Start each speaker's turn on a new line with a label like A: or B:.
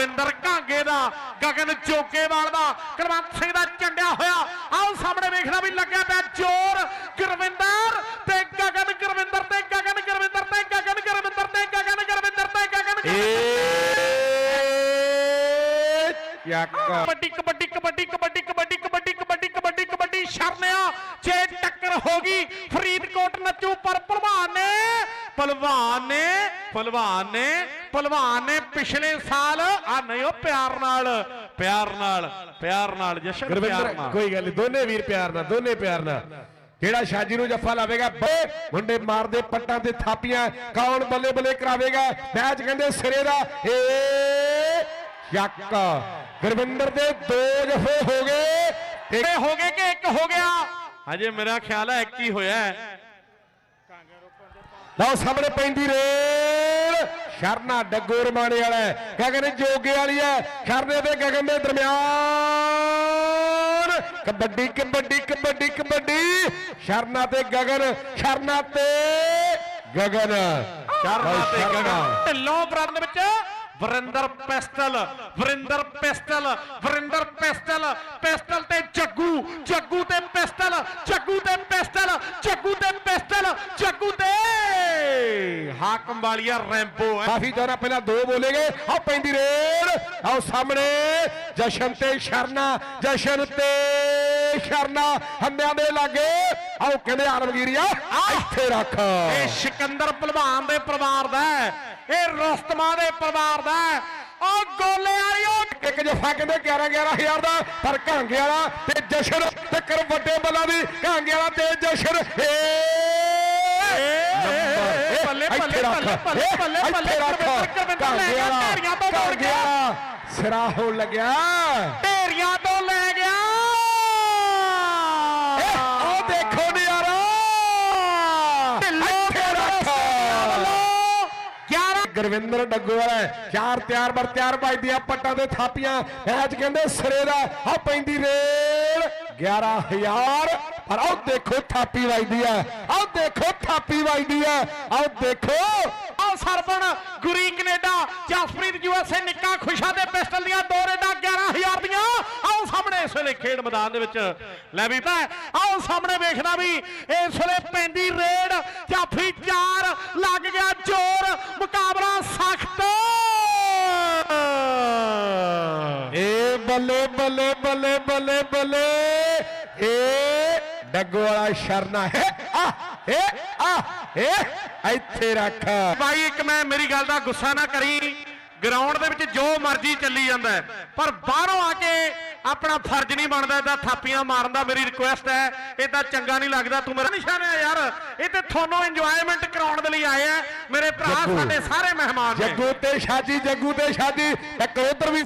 A: ਗੁਰਵਿੰਦਰ ਘਾਂਗੇ ਦਾ ਗਗਨ ਚੋਕੇਵਾਲ ਦਾ ਕੁਲਵੰਤ ਸਿੰਘ ਦਾ ਝੰਡਿਆ ਹੋਇਆ। ਆਓ ਸਾਹਮਣੇ ਵੇਖਣਾ ਵੀ ਲੱਗਿਆ ਪਿਆ ਜ਼ੋਰ ਗੁਰਵਿੰਦਰ ਤੇ ਗਗਨ ਗੁਰਵਿੰਦਰ ਤੇ ਗਗਨ ਗੁਰਵਿੰਦਰ ਤੇ ਗਗਨ ਗੁਰਵਿੰਦਰ ਤੇ ਗਗਨ ਗੁਰਵਿੰਦਰ ਤੇ ਗਗਨ ਕਬੱਡੀ ਕਬੱਡੀ ਕਬੱਡੀ ਕਬੱਡੀ ਕਬੱਡੀ ਕਬੱਡੀ ਕਬੱਡੀ ਕਬੱਡੀ ਕਬੱਡੀ ਸ਼ਰਨਿਆ ਜੇ ਟੱਕਰ ਹੋ ਗਈ ਫਰੀਦਕੋਟ ਨੱਚੂ ਪਰ ਭਲਵਾਨ ਨੇ ਭਲਵਾਨ ਨੇ ਭਲਵਾਨ ਨੇ ਭਲਵਾਨ ਨੇ ਪਿਛਲੇ ਸਾਲ ਆ ਨਹੀਂ ਉਹ ਪਿਆਰ ਨਾਲ ਪਿਆਰ ਨਾਲ ਪਿਆਰ ਨਾਲ ਜਸ਼ਨ ਪਿਆਰ
B: ਗੁਰਵਿੰਦਰ
A: ਨਾਲ।
B: ਕੋਈ ਗੱਲ ਨਹੀਂ ਦੋਨੇ ਵੀਰ ਪਿਆਰ ਨਾਲ ਦੋਨੇ ਪਿਆਰ ਨਾਲ। ਜਿਹੜਾ ਸ਼ਾਜੀ ਨੂੰ ਜੱਫਾ ਲਾਵੇਗਾ ਬੇ ਮੁੰਡੇ ਮਾਰਦੇ ਪੱਟਾਂ ਤੇ ਥਾਪੀਆਂ ਕੌਣ ਬੱਲੇ ਬੱਲੇ ਕਰਾਵੇਗਾ? ਮੈਚ ਕਹਿੰਦੇ ਸਿਰੇ ਦਾ ਏ ਚੱਕ ਗੁਰਵਿੰਦਰ ਦੇ ਦੋ ਜਫੇ ਹੋ ਗਏ।
A: ਇਹ ਹੋ ਗਏ ਕਿ ਇੱਕ ਹੋ ਗਿਆ? ਹਜੇ ਮੇਰਾ ਖਿਆਲ ਹੈ ਇੱਕ ਹੀ ਹੋਇਆ। ਹੈ
B: ਲਓ ਸਾਹਮਣੇ ਪੈਂਦੀ ਰੇਲ। ਸ਼ਰਨਾ ਡੱਗੋ ਰਮਾਣੇ ਵਾਲਾ। ਗਗਨ ਜੋਗੇ ਵਾਲੀ ਹੈ। ਸ਼ਰਨੇ ਤੇ ਗਗਨ ਦੇ ਦਰਮਿਆਨ। ਕਬੱਡੀ ਕਬੱਡੀ ਕਬੱਡੀ ਕਬੱਡੀ। ਸ਼ਰਨਾ ਤੇ ਗਗਨ ਸ਼ਰਨਾ ਤੇ ਗਗਨ। ਲਓ
A: ਤੇ
B: ਸ਼ਰਨਾ।
A: ਗਗਨ। ਢਿੱਲੋਂ ਬਰਨ ਦੇ ਵਿੱਚ। Varinder pistol Varinder pistol Varinder pistol. Pistol ਤੇ ਜੱਗੂ ਜੱਗੂ ਤੇ ਪਿਸਟਲ ਜੱਗੂ ਤੇ ਪਿਸਟਲ ਜੱਗੂ ਤੇ ਪਿਸਟਲ ਜੱਗੂ ਤੇ ਹਾਕਮ ਵਾਲੀਆ ਰੈਂਬੋ ਹੈ।
B: ਕਾਫੀ ਦੌਰਾ ਪਹਿਲਾਂ ਦੋ ਬੋਲੇਗੇ। ਆ ਪੈਂਦੀ ਰੇਲ ਆਓ ਸਾਹਮਣੇ। ਜਸ਼ਨ ਤੇ ਸ਼ਰਨਾ। ਜਸ਼ਨ ਤੇ ਸ਼ਰਨਾ। ਹੰਦਿਆਂ ਦੇ ਲਾਗੇ। ਆਓ ਕਹਿੰਦੇ ਆਲਮਗੀਰੀਆ ਇੱਥੇ ਰੱਖ।
A: ਇਹ ਸਿਕੰਦਰ ਪਹਿਲਵਾਨ ਦੇ ਪਰਿਵਾਰ ਦਾ ਇਹ ਰਸਤਮਾ ਦੇ ਪਰਿਵਾਰ ਦਾ ਉਹ ਗੋਲੇ ਵਾਲੀ ਉਹ
B: ਇੱਕ ਜਫਾ ਕਹਿੰਦੇ 11 11000 ਦਾ। ਪਰ ਘਾਂਗੇ ਵਾਲਾ ਤੇ ਜਸ਼ਨ ਟੱਕਰ ਵੱਡੇ ਬੱਲਾ ਦੀ। ਘਾਂਗੇ ਵਾਲਾ ਤੇ ਜਸ਼ਨ। ਏ।
A: ਬੱਲੇ,
B: ਇੱਥੇ ਰੱਖ। ਇੱਥੇ ਰੱਖ।
A: ਕਾਂਗਿਆ
B: ਕਾਂਗਿਆ ਸਿਰਾ ਹੋ ਲੱਗਿਆ।
A: ਢੇਰੀਆਂ ਤੋਂ ਲੈ ਗਿਆ।
B: ਉਹ ਦੇਖੋ ਨਿਆਰਾ। ਚਾਰ ਤਿਆਰ ਬਰ ਤਿਆਰ ਵੱਜਦੀਆਂ ਪੱਟਾਂ ਤੇ ਥਾਪੀਆਂ। ਐਚ ਕਹਿੰਦੇ ਸਿਰੇ ਦਾ ਆ ਪੈਂਦੀ ਰੇਲ। 11000 ਪਰ ਆਓ ਦੇਖੋ ਥਾਪੀ ਵੱਜਦੀ ਆ। ਆਓ ਦੇਖੋ ਥਾਪੀ ਵੱਜਦੀ ਆ। ਆਓ ਦੇਖੋ,
A: ਆਹ ਸਰਪਣ ਗੁਰੀ ਕੈਨੇਡਾ, ਜਸਪ੍ਰੀਤ ਯੂਐਸਏ ਨਿੱਕਾ ਖੁਸ਼ਾ ਦੇ ਪਿਸਟਲ ਦੀਆਂ ਦੋ ਰੇਡਾਂ 11000 ਦੀਆਂ। ਆਓ ਸਾਹਮਣੇ ਇਸ ਵੇਲੇ ਖੇਡ ਮੈਦਾਨ ਦੇ ਵਿੱਚ ਲੈ ਵੀ ਤਾਂ ਆਓ ਸਾਹਮਣੇ ਵੇਖਣਾ ਵੀ ਇਸ ਵੇਲੇ ਪੈਂਦੀ ਰੇਡ, ਜਾਫੀ 4 ਲੱਗ ਗਿਆ ਜ਼ੋਰ, ਮੁਕਾਬਲਾ ਸਖਤ।
B: ਏ ਬੱਲੇ ਬੱਲੇ ਬੱਲੇ ਬੱਲੇ ਬੱਲੇ ਏ ਡੱਗੋ ਵਾਲਾ ਸ਼ਰਨਾ ਹੈ। ਆ ਏ ਆ ਏ ਇੱਥੇ ਰੱਖ।
A: ਭਾਈ ਇੱਕ ਮੈਂ ਮੇਰੀ ਗੱਲ ਦਾ ਗੁੱਸਾ ਨਾ ਕਰੀ। ਗਰਾਊਂਡ ਦੇ ਵਿੱਚ ਜੋ ਮਰਜ਼ੀ ਚੱਲੀ ਜਾਂਦਾ ਪਰ ਬਾਹਰੋਂ ਆ ਕੇ ਆਪਣਾ ਫਰਜ਼ ਨਹੀਂ ਬਣਦਾ ਇਹਦਾ ਥਾਪੀਆਂ ਮਾਰਨ ਦਾ ਮੇਰੀ ਰਿਕੁਐਸਟ ਹੈ। ਤਾਂ ਚੰਗਾ ਨਹੀਂ ਲੱਗਦਾ। ਤੂੰ ਮੇਰਾ ਨਿਸ਼ਾਨ ਹੈ ਯਾਰ। ਇਹ ਤੇ ਤੁਹਾਨੂੰ ਇੰਜੋਇਮੈਂਟ ਕਰਾਉਣ ਦੇ ਲਈ ਆਏ ਆ ਮੇਰੇ ਭਰਾ। ਸਾਡੇ ਸਾਰੇ ਮਹਿਮਾਨ ਨੇ।
B: ਜੱਗੂ ਤੇ ਸ਼ਾਦੀ ਜੱਗੂ ਤੇ ਸ਼ਾਦੀ ਇੱਕ ਉਧਰ ਵੀ